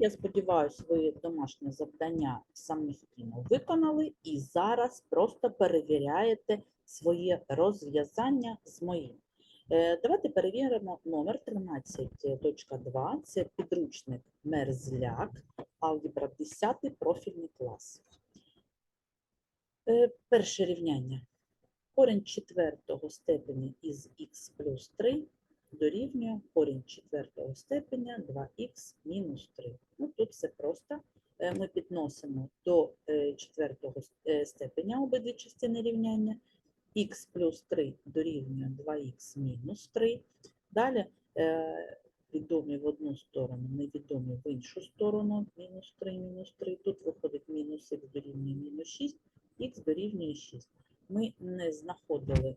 Я сподіваюся, ви домашнє завдання самостійно виконали і зараз просто перевіряєте своє розв'язання з моїм. Е, Давайте перевіримо номер 13.2. Це підручник Мерзляк, алгебра 10, профільний клас. Е, Перше рівняння. Корінь четвертого степені із х плюс 3 дорівнює корінь четвертого степеня 2х мінус 3. Ну, тут все просто. Е, Ми підносимо до е, четвертого е, степеня обидві частини рівняння. х плюс 3 дорівнює 2х мінус 3. Далі відомі в одну сторону, невідомі в іншу сторону. Мінус 3, мінус 3. Тут виходить мінус х дорівнює мінус 6, х дорівнює 6. Ми не знаходили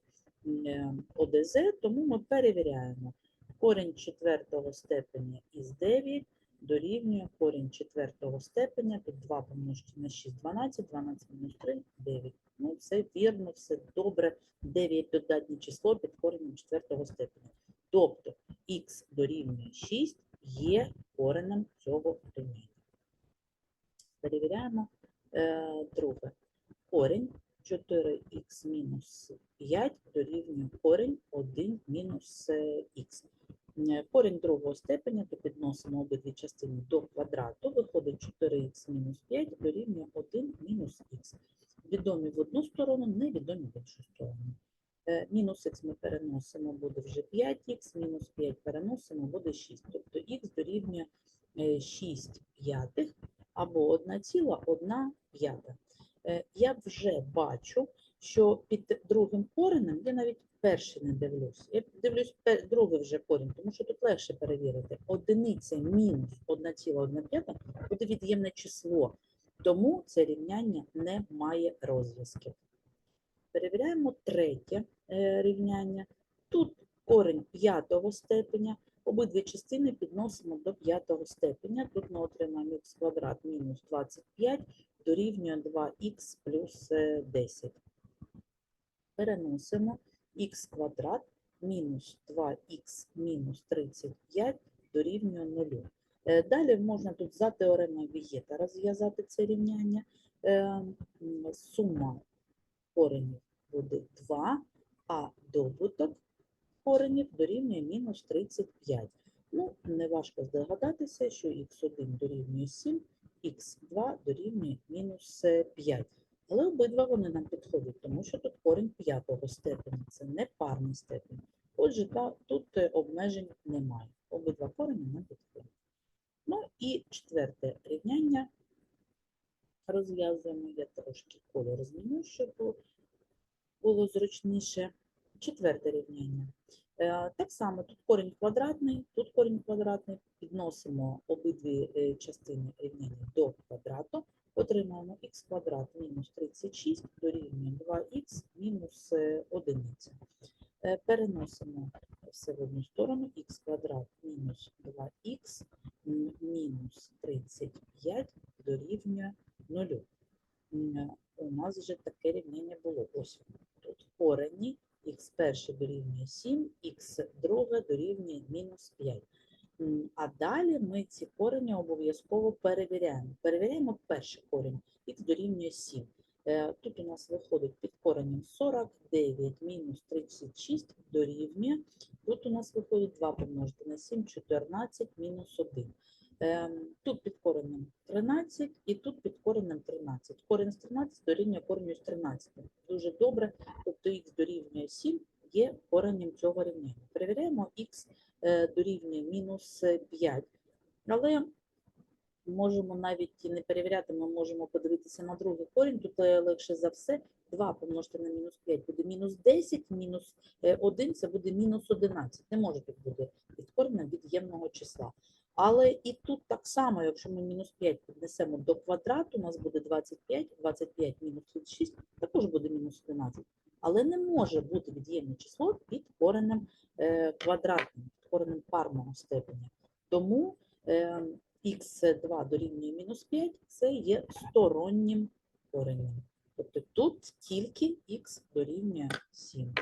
ОДЗ, тому ми перевіряємо. Корінь четвертого степеня із 9 дорівнює корінь четвертого степеня. Тут 2 помножити на 6, 12, 12 мінус 3, 9. Ну, все вірно, все добре. 9 додатнє число під коренем четвертого степеня. Тобто х дорівнює 6 є коренем цього рівняння. Перевіряємо е, друге. Корінь 4х мінус 5 дорівнює корінь 1 мінус х. Корінь другого степеня, то підносимо обидві частини до квадрату, виходить 4х мінус 5 дорівнює 1 мінус х. Відомі в одну сторону, невідомі в іншу сторону. Е, Мінус х ми переносимо, буде вже 5х, мінус 5 переносимо, буде 6. Тобто х дорівнює е, 6 п'ятих або 1,1 п'ята. Е, Я вже бачу, що під другим коренем я навіть перший не дивлюсь. Я дивлюсь другий вже корінь, тому що тут легше перевірити. Одиниця мінус 1,1 буде від'ємне число, тому це рівняння не має розв'язків. Перевіряємо третє е, рівняння. Тут корінь п'ятого степеня. Обидві частини підносимо до п'ятого степеня. Тут ми отримаємо х квадрат мінус 25 дорівнює 2х плюс е, 10. Переносимо х квадрат мінус 2х мінус 35 дорівнює 0. Е, Далі можна тут за теоремою Вієта розв'язати це рівняння. Е, Сума коренів буде 2, а добуток коренів дорівнює мінус 35. Ну, неважко здогадатися, що х1 дорівнює 7, х2 дорівнює мінус е, 5. Але обидва вони нам підходять, тому що тут корінь п'ятого степеня, це не парний степень. Отже, та, тут е, обмежень немає. Обидва корені нам підходять. Ну і четверте рівняння розв'язуємо. Я трошки колір зміню, щоб було зручніше. Четверте рівняння. Е, Так само тут корінь квадратний, тут корінь квадратний. Підносимо обидві е, частини рівняння до квадрату. Отримаємо х квадрат мінус 36 дорівнює 2х мінус 1. Переносимо все в одну сторону. х квадрат мінус 2х мінус 35 дорівнює 0. У нас вже таке рівняння було. Ось. Тут корені х перше дорівнює 7, х друге дорівнює мінус 5. А далі ми ці корені обов'язково перевіряємо. Перевіряємо перший корінь, х дорівнює 7. Е, Тут у нас виходить під коренем 49 мінус 36 дорівнює. Тут у нас виходить 2 помножити на 7, 14 мінус 1. Ем, Тут під коренем 13 і тут під коренем 13. Корінь з 13 дорівнює кореню з 13. Дуже добре, тобто х дорівнює 7 є коренем цього рівняння. Перевіряємо х е, дорівнює мінус 5. Але можемо навіть не перевіряти, ми можемо подивитися на другий корінь. Тут е, легше за все. 2 помножити на мінус 5 буде мінус 10, мінус 1 це буде мінус 11. Не може тут бути від корення від'ємного числа. Але і тут так само, якщо ми мінус 5 піднесемо до квадрату, у нас буде 25, 25 мінус 36, також буде мінус 11. Але не може бути від'ємне число під коренем е, квадратним, під коренем парного степеня. Тому е, х2 дорівнює мінус 5 це є стороннім коренем. Тобто тут тільки х дорівнює 7.